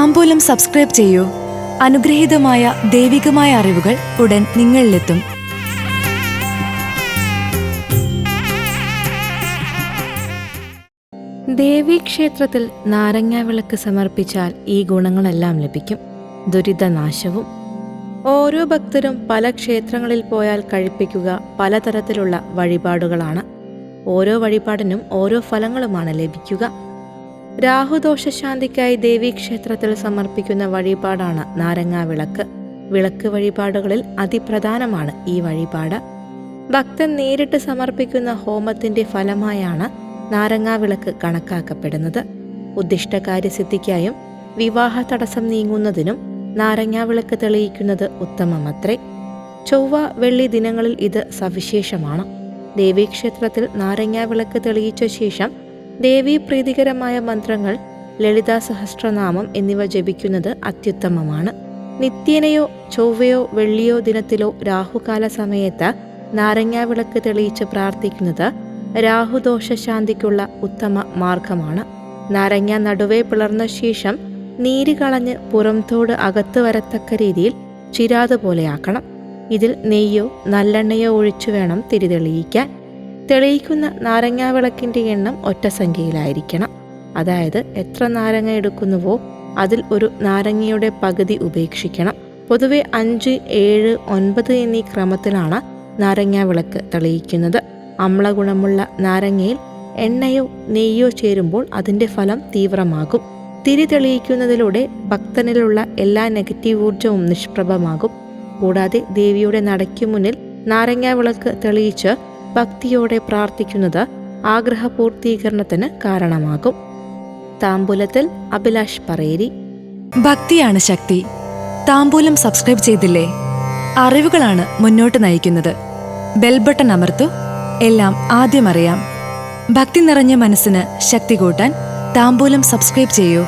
താമ്പൂലം subscribe ചെയ്യൂ. അനുഗ്രഹീതമായ ദൈവികമായ അറിവുകൾ ഉടൻ നിങ്ങളിലെത്തും. ദേവീക്ഷേത്രത്തിൽ നാരങ്ങാവിളക്ക് സമർപ്പിച്ചാൽ ഈ ഗുണങ്ങളെല്ലാം ലഭിക്കും. ദുരിതനാശവും. ഓരോ ഭക്തരും പല ക്ഷേത്രങ്ങളിൽ പോയാൽ കഴിപ്പിക്കുക പലതരത്തിലുള്ള വഴിപാടുകളാണ്. ഓരോ വഴിപാടിനും ഓരോ ഫലങ്ങളുമാണ് ലഭിക്കുക. രാഹുദോഷശാന്തിക്കായി ദേവീക്ഷേത്രത്തിൽ സമർപ്പിക്കുന്ന വഴിപാടാണ് നാരങ്ങാ വിളക്ക് വിളക്ക് വഴിപാടുകളിൽ അതിപ്രധാനമാണ് ഈ വഴിപാട്. ഭക്തൻ നേരിട്ട് സമർപ്പിക്കുന്ന ഹോമത്തിന്റെ ഫലമായാണ് നാരങ്ങാ വിളക്ക് കണക്കാക്കപ്പെടുന്നത് ഉദ്ദിഷ്ടകാര്യസിദ്ധിക്കായും വിവാഹ തടസ്സം നീങ്ങുന്നതിനും നാരങ്ങാ വിളക്ക് തെളിയിക്കുന്നത് ഉത്തമമത്രേ. ചൊവ്വ വെള്ളി ദിനങ്ങളിൽ ഇത് സവിശേഷമാണ്. ദേവീക്ഷേത്രത്തിൽ നാരങ്ങാ വിളക്ക് തെളിയിച്ച ശേഷം ദേവീ പ്രീതികരമായ മന്ത്രങ്ങൾ ലളിതാ സഹസ്രനാമം എന്നിവ ജപിക്കുന്നത് അത്യുത്തമമാണ്. നിത്യേനയോ ചൊവ്വയോ വെള്ളിയോ ദിനത്തിലോ രാഹുകാല സമയത്ത് നാരങ്ങാവിളക്ക് തെളിയിച്ച് പ്രാർത്ഥിക്കുന്നത് രാഹുദോഷശാന്തിക്കുള്ള ഉത്തമ മാർഗമാണ്. നാരങ്ങ നടുവേ പിളർന്ന ശേഷം നീര് കളഞ്ഞ് പുറംതോട് അകത്ത് വരത്തക്ക രീതിയിൽ ചിരാത് പോലെയാക്കണം ഇതിൽ നെയ്യോ നല്ലെണ്ണയോ ഒഴിച്ചു വേണം തിരിതെളിയിക്കാൻ തെളിയിക്കുന്ന നാരങ്ങാവിളക്കിന്റെ എണ്ണം ഒറ്റ സംഖ്യയിലായിരിക്കണം. അതായത് എത്ര നാരങ്ങ എടുക്കുന്നുവോ അതിൽ ഒരു നാരങ്ങയുടെ പകുതി ഉപേക്ഷിക്കണം. പൊതുവെ അഞ്ച് ഏഴ് ഒൻപത് എന്നീ ക്രമത്തിലാണ് നാരങ്ങാവിളക്ക് തെളിയിക്കുന്നത്. അമ്ലഗുണമുള്ള നാരങ്ങയിൽ എണ്ണയോ നെയ്യോ ചേരുമ്പോൾ അതിന്റെ ഫലം തീവ്രമാകും. തിരി തെളിയിക്കുന്നതിലൂടെ ഭക്തനിലുള്ള എല്ലാ നെഗറ്റീവ് ഊർജവും നിഷ്പ്രഭമാകും. കൂടാതെ ദേവിയുടെ നടയ്ക്കു മുന്നിൽ നാരങ്ങാവിളക്ക് തെളിയിച്ച് ഭക്തിയോടെ പ്രാർത്ഥിക്കുന്നത് ആഗ്രഹപൂർത്തീകരണത്തിന് കാരണമാകും. താമ്പൂലത്തിൽ അഭിലാഷ് പറയേരി. ഭക്തിയാണ് ശക്തി. താമ്പൂലം സബ്സ്ക്രൈബ് ചെയ്തില്ലേ? അറിവുകളാണ് മുന്നോട്ട് നയിക്കുന്നത്. ബെൽബട്ടൺ അമർത്തു. എല്ലാം ആദ്യം അറിയാം. ഭക്തി നിറഞ്ഞ മനസ്സിന് ശക്തി കൂട്ടാൻ താമ്പൂലം സബ്സ്ക്രൈബ് ചെയ്യൂ.